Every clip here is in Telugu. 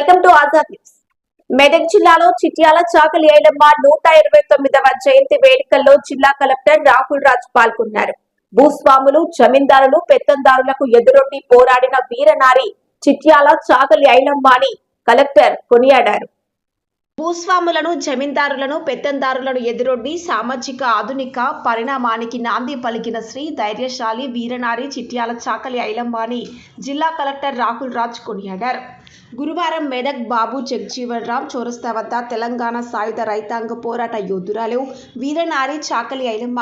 Welcome to Azad news. Medak జిల్లాలో చిట్యాల చాకలి ఐలమ్మ నూట ఇరవై తొమ్మిదవ జయంతి వేడుకల్లో జిల్లా కలెక్టర్ రాహుల్ రాజ్ పాల్గొన్నారు. భూస్వాములు జమీందారులు పెత్తందారులకు ఎదురొడ్డి పోరాడిన వీరనారి చిట్యాల చాకలి ఐలమ్మ అని కలెక్టర్ కొనియాడారు. భూస్వాములను జమీందారులను పెత్తందారులను ఎదురొడ్డి సామాజిక ఆధునిక పరిణామానికి నాంది పలికిన శ్రీ ధైర్యశాలి వీరనారి చిట్యాల చాకలి ఐలమ్మ అని జిల్లా కలెక్టర్ రాహుల్ రాజ్ కొనియాడారు. గురువారం మెదక్ బాబు జగ్జీవన్ రామ్ చౌరస్తా వద్ద తెలంగాణ సాయుధ రైతాంగ పోరాట యోధురాలు వీరనారి చాకలి ఐలమ్మ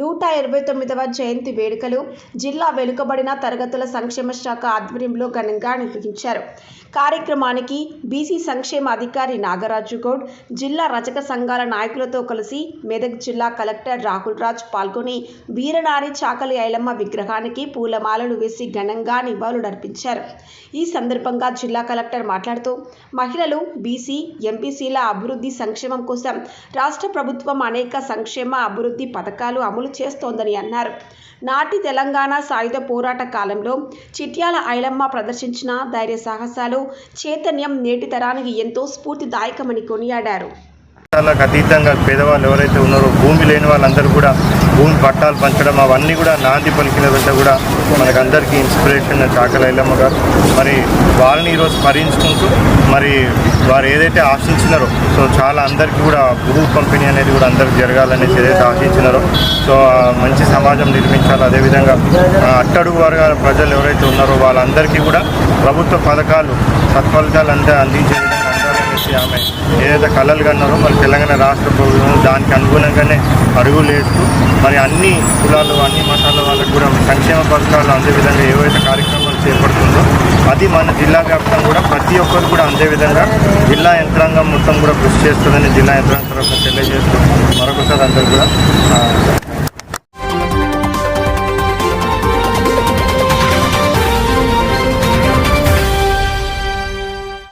నూట ఇరవై తొమ్మిదవ జయంతి వేడుకలు జిల్లా వెనుకబడిన తరగతుల సంక్షేమ శాఖ ఆధ్వర్యంలో ఘనంగా నిర్వహించారు. కార్యక్రమానికి బీసీ సంక్షేమ అధికారి నాగరాజు గౌడ్ జిల్లా రజక సంఘాల నాయకులతో కలిసి మెదక్ జిల్లా కలెక్టర్ రాహుల్ రాజ్ పాల్గొని వీరనారి చాకలి ఐలమ్మ విగ్రహానికి పూలమాలలు వేసి ఘనంగా నివాళులర్పించారు. ఈ సందర్భంగా జిల్లా కలెక్టర్ మాట్లాడుతూ మహిళలు బీసీ ఎంపీసీల అభివృద్ధి సంక్షేమం కోసం రాష్ట్ర ప్రభుత్వం అనేక సంక్షేమ అభివృద్ధి పథకాలు అమలు చేస్తోందని అన్నారు. నాటి తెలంగాణ సాయుధ పోరాట కాలంలో చిట్యాల ఐలమ్మ ప్రదర్శించిన ధైర్య సాహసాలు చైతన్యం నేటి తరానికి ఎంతో స్ఫూర్తిదాయకమని కొనియాడారు. వాళ్ళకి అతీతంగా పేదవాళ్ళు ఎవరైతే ఉన్నారో భూమి లేని వాళ్ళందరూ కూడా భూమి పట్టాలు పంచడం అవన్నీ కూడా నాంది పలికిన వెంట కూడా మనకు అందరికీ ఇన్స్పిరేషన్ చాకల గారు. మరి వాళ్ళని ఈరోజు స్మరించుకుంటూ మరి వారు ఏదైతే ఆశించినారో సో చాలా అందరికీ కూడా భూ పంపిణీ అనేది కూడా అందరికి జరగాలనేసి ఏదైతే ఆశించినారో సో మంచి సమాజం నిర్మించాలి. అదేవిధంగా అట్టడుగు వర్గాల ప్రజలు ఎవరైతే ఉన్నారో వాళ్ళందరికీ కూడా ప్రభుత్వ పథకాలు సత్ఫలితాలు అంతా అందించే విధంగా ఉండాలనేసి ఆమె ఏదైతే కళలు కన్నారో మరి తెలంగాణ రాష్ట్ర ప్రభుత్వం దానికి అనుగుణంగానే అడుగులు వేస్తూ మరి అన్ని కులాలు అన్ని మతాల వాళ్ళకు కూడా సంక్షేమ పథకాలు అందే విధంగా ఏవైతే కార్యక్రమాలు చేపడుతుందో అది మన జిల్లా వ్యాప్తంగా కూడా ప్రతి ఒక్కరు కూడా అందే విధంగా జిల్లా యంత్రాంగం మొత్తం కూడా కృషి చేస్తుందని జిల్లా యంత్రాంగం తరఫున తెలియజేస్తూ మరొకసారి అందరూ కూడా